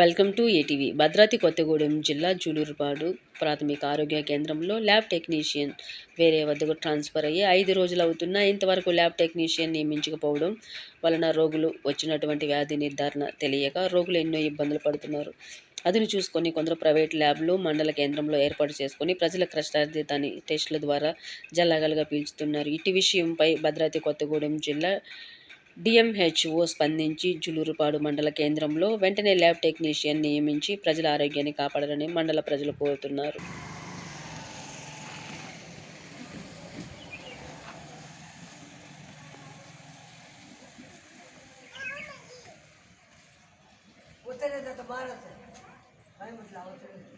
Welcome to ATV. Bhadradri Kothagudem జిల్లా జూలూరుపాడు ప్రాథమిక ఆరోగ్య కేంద్రంలో ల్యాబ్ టెక్నీషియన్ వేరే వద్దకు ట్రాన్స్ఫర్ అయ్యి ఐదు రోజులు అవుతున్నా ఇంతవరకు ల్యాబ్ టెక్నీషియన్ నియమించకపోవడం వలన రోగులు వచ్చినటువంటి వ్యాధి నిర్ధారణ తెలియక రోగులు ఎన్నో ఇబ్బందులు పడుతున్నారు. అదును చూసుకొని కొందరు ప్రైవేట్ ల్యాబ్లు మండల కేంద్రంలో ఏర్పాటు చేసుకొని ప్రజల కష్టార్జితాన్ని టెస్టుల ద్వారా జల్లగలగా పీల్చుతున్నారు ఇటు విషయంపై భద్రాద్రి కొత్తగూడెం జిల్లా డిఎంహెచ్ఓ స్పందించి జులూరుపాడు మండల కేంద్రంలో వెంటనే ల్యాబ్ టెక్నీషియన్ నియమించి ప్రజల ఆరోగ్యాన్ని కాపాడాలని మండల ప్రజలు కోరుతున్నారు उतरे तर 然后，这里。